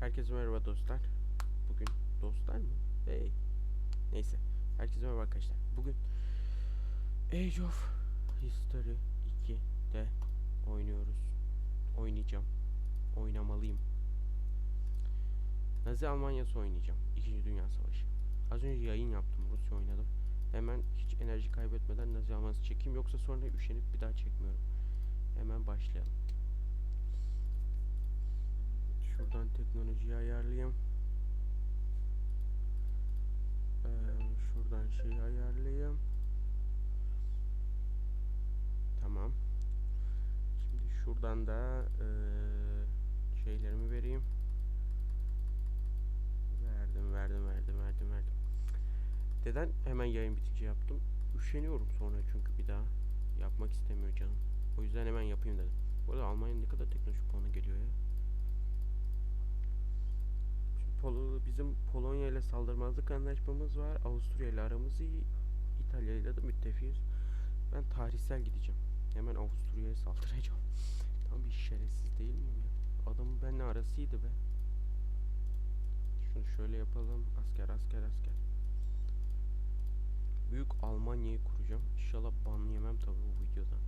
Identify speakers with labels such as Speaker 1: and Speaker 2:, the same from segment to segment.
Speaker 1: Herkese merhaba dostlar. Bugün dostlar mı? Hey. Neyse. Herkese merhaba arkadaşlar. Bugün Age of History 2'de oynuyoruz. Oynayacağım. Oynamalıyım. Nazi Almanya'sı oynayacağım. İkinci Dünya Savaşı. Az önce yayın yaptım. Rusya oynadım. Hemen hiç enerji kaybetmeden Nazi Almanya'sı çekeyim. Yoksa sonra üşenip bir daha çekmiyorum. Hemen başlayalım. Şuradan teknolojiyi ayarlayayım. Ee, şuradan şeyi ayarlayayım. Tamam. Şimdi şuradan da eee, şeylerimi vereyim. Verdim, verdim, verdim, verdim, verdim. Neden hemen yayın bitince yaptım? Üşeniyorum sonra çünkü bir daha yapmak istemiyor canım. O yüzden hemen yapayım dedim. Bu arada Almanya'nın ne kadar teknoloji puanı geliyor ya. Şimdi Pol bizim Polonya ile saldırmazlık anlaşmamız var. Avusturya ile aramız iyi. İtalya ile de müttefiyiz. Ben tarihsel gideceğim. Hemen Avusturya'ya saldıracağım. Tam bir şerefsiz değil miyim ya? Adamın benimle arasıydı be. Şunu şöyle yapalım. Asker asker asker. Büyük Almanya'yı kuracağım. İnşallah ban yemem tabii bu videodan.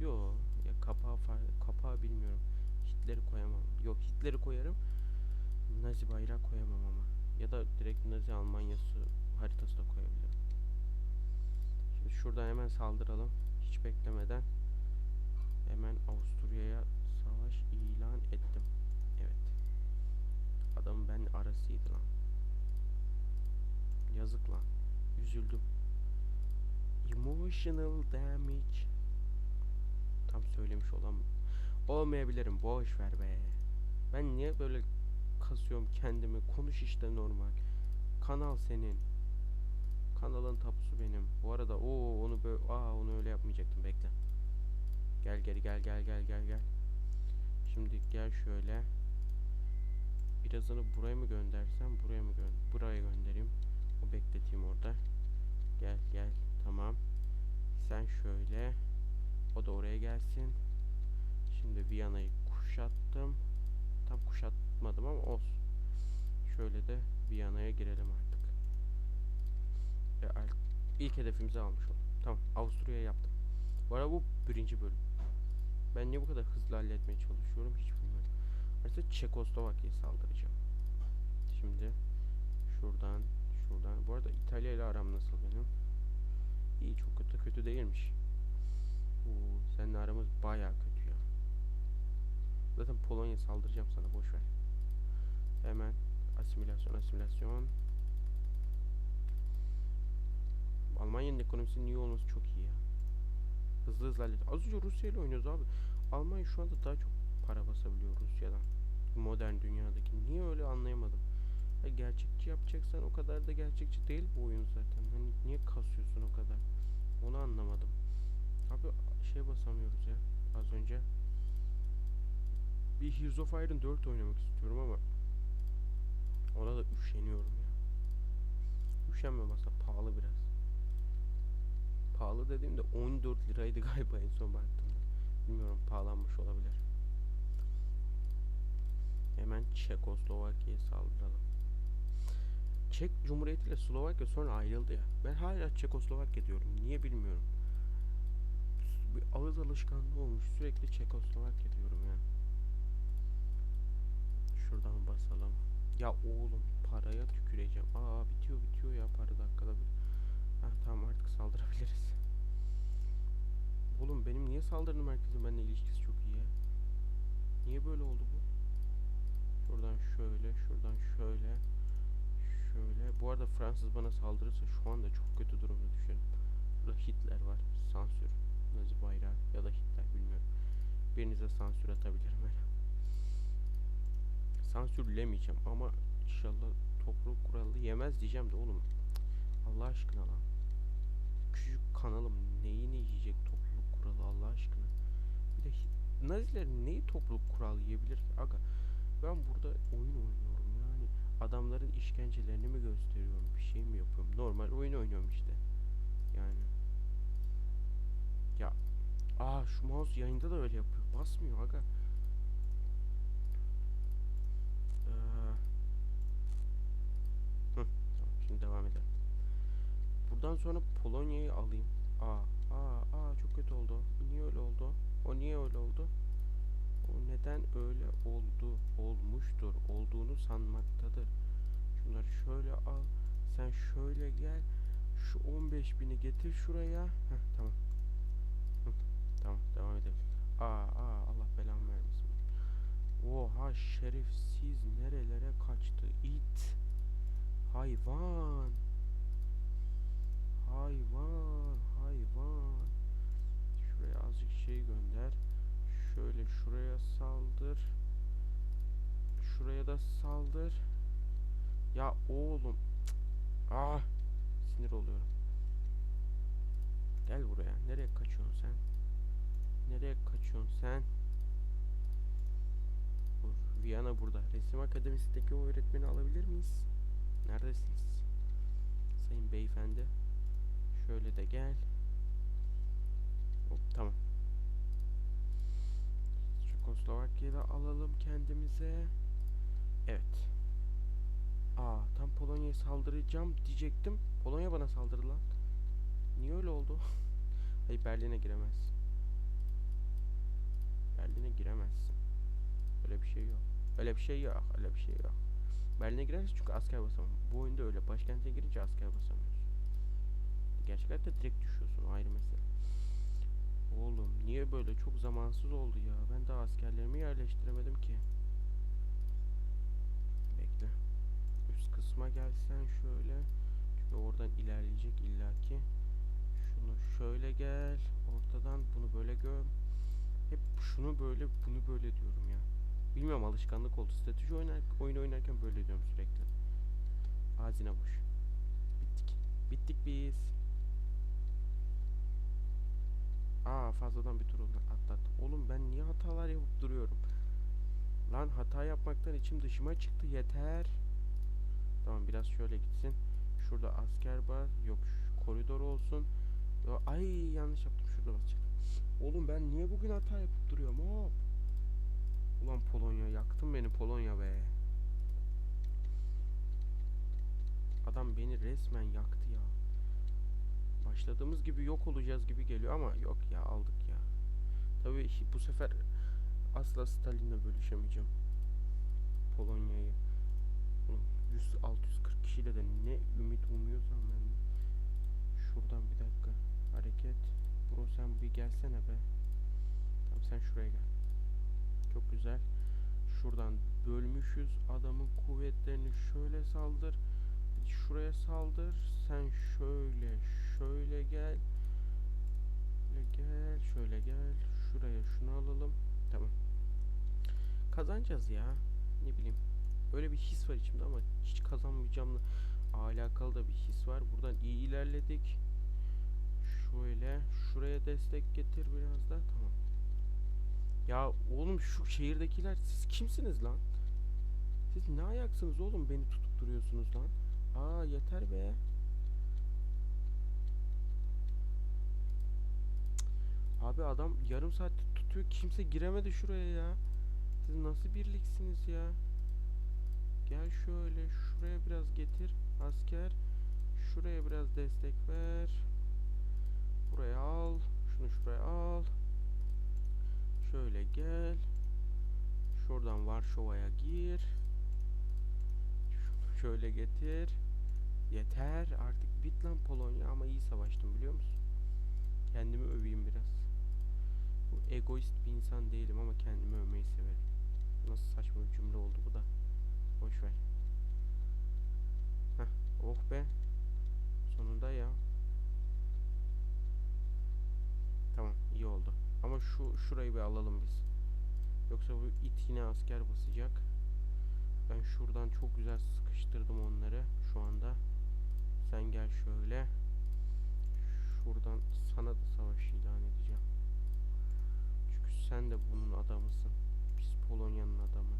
Speaker 1: Yo ya kapağı kapağı bilmiyorum. Hitler'i koyamam. Yok Hitler'i koyarım. Nazi bayrağı koyamam ama. Ya da direkt Nazi Almanyası haritası da koyabilirim. Şimdi şuradan hemen saldıralım. Hiç beklemeden. Hemen Avusturya'ya savaş ilan ettim. Evet. Adamın ben arasıydı lan. Yazık lan. Üzüldüm. Emotional damage. Tam söylemiş olan olmayabilirim. Boş ver be. Ben niye böyle kasıyorum kendimi? Konuş işte normal. Kanal senin. Kanalın tapusu benim. Bu arada o onu böyle aa onu öyle yapmayacaktım bekle. Gel geri gel gel gel gel gel. Şimdi gel şöyle. Birazını buraya mı göndersem buraya mı gö buraya göndereyim. O bekleteyim orada. Gel gel tamam. Sen şöyle. O da oraya gelsin. Şimdi Viyana'yı kuşattım. Tam kuşatmadım ama olsun. Şöyle de Viyana'ya girelim artık. Ve al- ilk hedefimizi almış olduk. Tamam Avusturya'ya yaptım. Bu arada bu birinci bölüm. Ben niye bu kadar hızlı halletmeye çalışıyorum hiç bilmiyorum. Artık Çekoslovakya'ya saldıracağım. Şimdi şuradan şuradan. Bu arada İtalya ile aram nasıl benim? İyi çok kötü kötü değilmiş. Oo, seninle aramız baya kötü. Zaten Polonya saldıracağım sana boş ver. Hemen asimilasyon asimilasyon. Almanya'nın ekonomisinin iyi olması çok iyi ya. Hızlı hızlı hallet. Az önce Rusya ile oynuyoruz abi. Almanya şu anda daha çok para basabiliyor Rusya'dan. Modern dünyadaki. Niye öyle anlayamadım. Ya gerçekçi yapacaksan o kadar da gerçekçi değil bu oyun zaten. Hani niye kasıyorsun o kadar? Onu anlamadım. Abi şey basamıyoruz ya az önce. Bir Heroes of Iron 4 oynamak istiyorum ama ona da üşeniyorum ya. Üşenmiyorum aslında pahalı biraz. Pahalı dediğimde 14 liraydı galiba en son baktığımda. Bilmiyorum pahalanmış olabilir. Hemen Çekoslovakya'ya saldıralım. Çek Cumhuriyeti ile Slovakya sonra ayrıldı ya. Ben hala Çekoslovakya diyorum. Niye bilmiyorum. Bir ağız alışkanlığı olmuş. Sürekli Çekoslovakya diyorum. Şuradan basalım. Ya oğlum paraya tüküreceğim. Aa bitiyor bitiyor ya para dakikada bir. Heh, tamam artık saldırabiliriz. Oğlum benim niye saldırı merkezim benimle ilişkisi çok iyi. Niye böyle oldu bu? Şuradan şöyle, şuradan şöyle. Şöyle. Bu arada Fransız bana saldırırsa şu anda çok kötü durumda düşerim. Burada Hitler var. Sansür. Nazi bayrağı ya da Hitler bilmiyorum. Birinize sansür atabilirim öyle. Sansürlemeyeceğim ama inşallah topluluk kuralı yemez diyeceğim de oğlum. Allah aşkına lan. Küçük kanalım neyini yiyecek topluluk kuralı Allah aşkına. Bir de Naziler neyi topluluk kuralı yiyebilir ki? Aga ben burada oyun oynuyorum yani. Adamların işkencelerini mi gösteriyorum? Bir şey mi yapıyorum? Normal oyun oynuyorum işte. Yani. Ya. Aa şu mouse yayında da öyle yapıyor. Basmıyor aga. Ee, Ondan sonra Polonya'yı alayım. Aa, aa, aa çok kötü oldu. Niye öyle oldu? O niye öyle oldu? O neden öyle oldu? Olmuştur. Olduğunu sanmaktadır. Şunları şöyle al. Sen şöyle gel. Şu 15 bini getir şuraya. Heh, tamam. Tamam devam edelim. Aa, aa Allah belamı vermesin. Oha şerefsiz nerelere kaçtı it. Hayvan. Hayvan, hayvan. Şuraya azıcık şey gönder. Şöyle şuraya saldır. Şuraya da saldır. Ya oğlum. Ah. Sinir oluyorum. Gel buraya. Nereye kaçıyorsun sen? Nereye kaçıyorsun sen? Dur, Viyana burada. Resim Akademisi'ndeki o öğretmeni alabilir miyiz? Neredesiniz? Sayın beyefendi. Şöyle de gel. Hop, tamam. Çekoslovakya'da alalım kendimize. Evet. Aa, tam Polonya'ya saldıracağım diyecektim. Polonya bana saldırdı lan. Niye öyle oldu? Hayır Berlin'e giremezsin. Berlin'e giremezsin. Öyle bir şey yok. Öyle bir şey yok. Öyle bir şey yok. Berlin'e gireriz çünkü asker basamam. Bu oyunda öyle. Başkente girince asker basamıyorsun. Gerçek hayatta direkt düşüyorsun. Ayrı mesele. Oğlum niye böyle çok zamansız oldu ya? Ben daha askerlerimi yerleştiremedim ki. Bekle. Üst kısma gelsen şöyle. Çünkü oradan ilerleyecek illaki. Şunu şöyle gel. Ortadan bunu böyle göm. Hep şunu böyle bunu böyle diyorum ya. Bilmiyorum alışkanlık oldu. Strateji oynar, oyun oynarken böyle diyorum sürekli. Ağzına boş. Bittik. Bittik biz. Aa fazladan bir tur atlattım. Oğlum ben niye hatalar yapıp duruyorum? Lan hata yapmaktan içim dışıma çıktı yeter. Tamam biraz şöyle gitsin. Şurada asker var. Yok koridor olsun. Ay yanlış yaptım şurada basacaktım. Oğlum ben niye bugün hata yapıp duruyorum hop. Ulan Polonya yaktın beni Polonya be. Adam beni resmen yaktı ya. Başladığımız gibi yok olacağız gibi geliyor ama yok ya aldık ya. Tabii bu sefer asla Stalin'le bölüşemeyeceğim. Polonya'yı. Oğlum 100-640 kişiyle de ne ümit umuyorsam ben. Şuradan bir dakika. Hareket. Bro sen bir gelsene be. Tamam sen şuraya gel. Çok güzel. Şuradan bölmüşüz adamın kuvvetlerini şöyle saldır. Şuraya saldır. Sen şöyle şöyle gel. Şöyle gel, şöyle gel. Şuraya şunu alalım. Tamam. Kazanacağız ya. Ne bileyim. Öyle bir his var içimde ama hiç kazanmayacağımla alakalı da bir his var. Buradan iyi ilerledik. Şöyle şuraya destek getir biraz da. Tamam. Ya oğlum şu şehirdekiler siz kimsiniz lan? Siz ne ayaksınız oğlum beni tutup duruyorsunuz lan? Aa yeter be. Abi adam yarım saat tutuyor kimse giremedi şuraya ya. Siz nasıl birliksiniz ya? Gel şöyle şuraya biraz getir asker. Şuraya biraz destek ver. Buraya al. Şunu şuraya al. Şöyle gel. Şuradan Varşova'ya gir. Şunu şöyle getir. Yeter artık bit lan Polonya ama iyi savaştım biliyor musun? Kendimi. Bu egoist bir insan değilim ama kendimi övmeyi severim. Nasıl saçma bir cümle oldu bu da. Boş ver. Heh, oh be. Sonunda ya. Tamam, iyi oldu. Ama şu şurayı bir alalım biz. Yoksa bu it yine asker basacak. Ben şuradan çok güzel sıkıştırdım onları şu anda. Sen gel şöyle. Şuradan sen de bunun adamısın. Biz Polonya'nın adamı.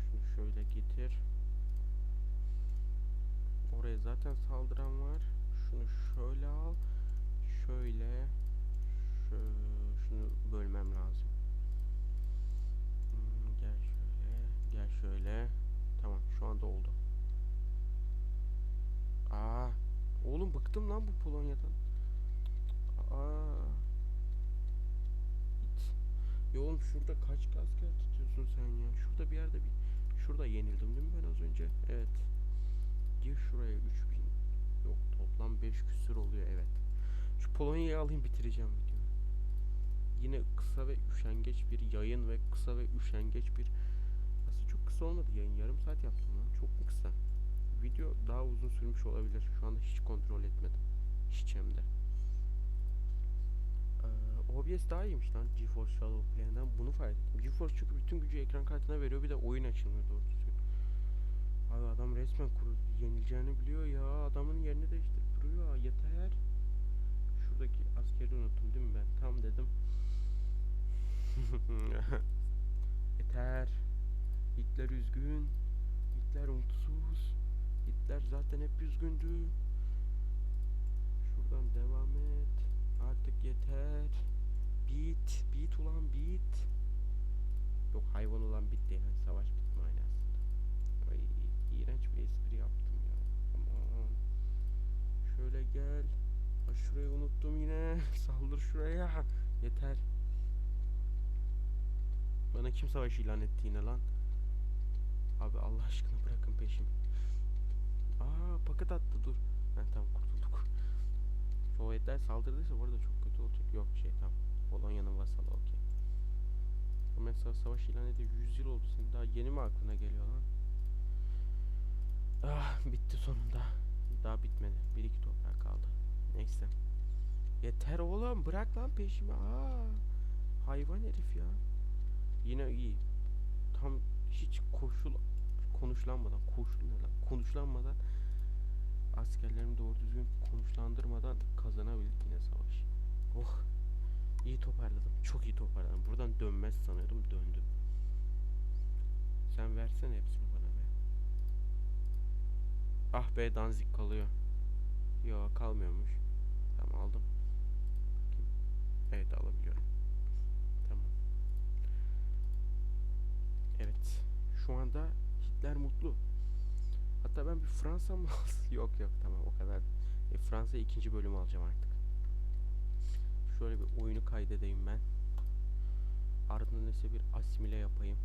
Speaker 1: Şunu şöyle getir. Oraya zaten saldıran var. Şunu şöyle al. Şöyle. Şö- şunu bölmem lazım. Hmm, gel şöyle. Gel şöyle. Tamam şu anda oldu. Aa, oğlum Bıktım lan bu Polonya'dan. Aa. Ya oğlum şurada kaç asker tutuyorsun sen ya? Şurada bir yerde bir şurada yenildim değil mi ben az önce? Evet. Gir şuraya 3000. Yok toplam 5 küsür oluyor evet. Şu Polonya'yı alayım bitireceğim videoyu. Yine kısa ve üşengeç bir yayın ve kısa ve üşengeç bir aslında çok kısa olmadı yayın. Yarım saat yaptım lan. Çok mu kısa? Video daha uzun sürmüş olabilir. Şu anda hiç kontrol OBS daha iyiymiş lan GeForce Shadow Play'den. Bunu fark ettim. GeForce çünkü bütün gücü ekran kartına veriyor. Bir de oyun açılmıyor doğru düzgün. Abi adam resmen kuru yenileceğini biliyor ya. Adamın yerini değiştirip duruyor. Yeter. Şuradaki askeri unuttum değil mi ben? Tam dedim. Yeter. Hitler üzgün. Hitler umutsuz. Hitler zaten hep üzgündü. Şuradan devam et. Artık yeter. Bit. Bit ulan bit. Yok hayvan ulan bitti yani. Savaş bitti manasında. Ay iğrenç bir espri yaptım ya. Aman. Şöyle gel. Aa, şurayı unuttum yine. Saldır şuraya. Yeter. Bana kim savaş ilan etti yine lan? Abi Allah aşkına bırakın peşimi. Aa paket attı dur. Ha tamam kurtulduk. Sovyetler saldırdıysa bu arada çok kötü olacak. Yok şey tamam. Polonya'nın vasalı okey. Mesela savaş ilan edildi 100 yıl oldu. Senin daha yeni mi aklına geliyor lan? Ah bitti sonunda. Daha bitmedi. Bir iki toprak kaldı. Neyse. Yeter oğlum bırak lan peşimi. Aa, hayvan herif ya. Yine iyi. Tam hiç koşul konuşlanmadan koşul? Konuşlanmadan askerlerimi doğru düzgün konuşlandırmadan kazanabildik yine savaşı. Oh. İyi toparladım. Çok iyi toparladım. Buradan dönmez sanıyordum. Döndüm. Sen versene hepsini bana be. Ah be Danzig kalıyor. Yo kalmıyormuş. Tamam aldım. Bakayım. Evet alabiliyorum. Tamam. Evet. Şu anda Hitler mutlu. Hatta ben bir Fransa mı yok yok tamam o kadar. E, Fransa ikinci bölümü alacağım artık. Şöyle bir oyunu kaydedeyim ben. Ardından ise bir asimile yapayım.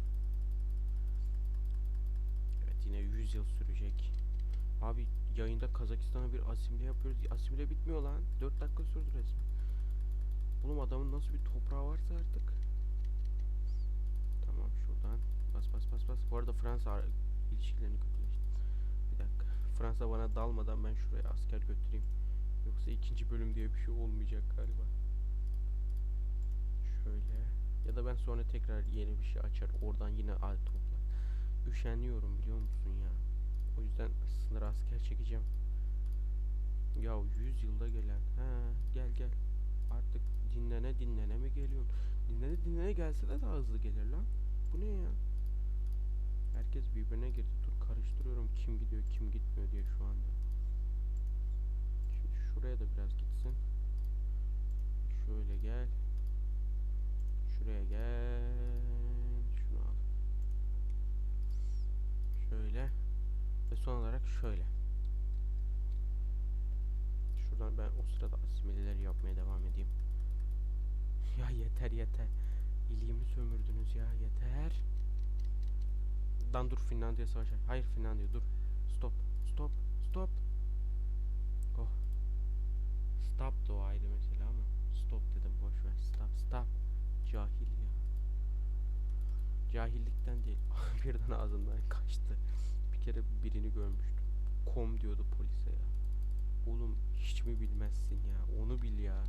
Speaker 1: Evet yine 100 yıl sürecek. Abi yayında Kazakistan'a bir asimile yapıyoruz. Asimile bitmiyor lan. 4 dakika sürdü resmen. Oğlum adamın nasıl bir toprağı varsa artık. Tamam şuradan. Bas bas bas bas. Bu arada Fransa ilişkilerini kötüleşti. Bir dakika. Fransa bana dalmadan ben şuraya asker götüreyim. Yoksa ikinci bölüm diye bir şey olmayacak galiba. Şöyle. Ya da ben sonra tekrar yeni bir şey açar. Oradan yine al toplar. Üşeniyorum biliyor musun ya. O yüzden sınır asker çekeceğim. Ya 100 yılda gelen. Ha gel gel. Artık dinlene dinlene mi geliyorsun? Dinlene dinlene gelse de daha hızlı gelir lan. Bu ne ya? Herkes birbirine girdi. Dur karıştırıyorum kim gidiyor kim gitmiyor diye şu anda. Şimdi şuraya da biraz gitsin. Şöyle gel. Şuraya gel. Şunu al. Şöyle. Ve son olarak şöyle. Şuradan ben o sırada asimileleri yapmaya devam edeyim. Ya yeter yeter. İliğimi sömürdünüz ya yeter. Dan dur Finlandiya savaşa. Hayır Finlandiya dur. Stop. Stop. Stop. Oh. Stop ayrı mesela ama. Stop dedim boş ver. Stop. Stop. Cahil ya. Cahillikten değil. Birden ağzından kaçtı. Bir kere birini görmüştüm. Kom diyordu polise ya. Oğlum hiç mi bilmezsin ya? Onu bil ya.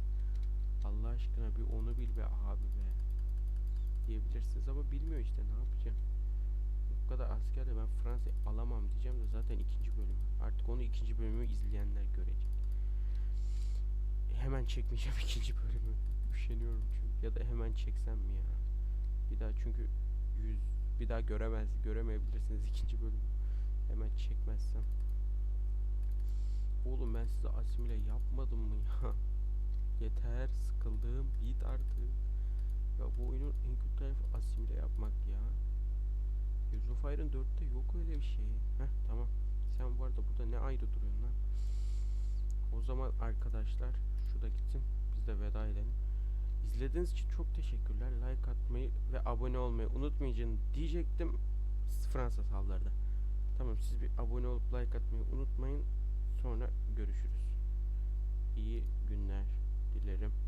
Speaker 1: Allah aşkına bir onu bil be abi be. Diyebilirsiniz ama bilmiyor işte ne yapacağım. Bu kadar askerle ben Fransa'yı alamam diyeceğim de zaten ikinci bölüm. Artık onu ikinci bölümü izleyenler görecek. Hemen çekmeyeceğim ikinci bölümü. Üşeniyorum çünkü. Ya da hemen çeksem mi ya? Bir daha çünkü yüz bir daha göremez göremeyebilirsiniz ikinci bölümü. Hemen çekmezsem. Oğlum ben size asimile yapmadım mı ya? Yeter sıkıldım bit artık. Ya bu oyunun en kötü tarafı asimile yapmak ya. Heroes of Iron 4'te yok öyle bir şey. Heh tamam. Sen bu arada burada ne ayrı duruyorsun lan? O zaman arkadaşlar şu da gitsin. Biz de veda edelim. İzlediğiniz için çok teşekkürler. Like atmayı ve abone olmayı unutmayın diyecektim. Fransa saldırdı. Tamam siz bir abone olup like atmayı unutmayın. Sonra görüşürüz. İyi günler dilerim.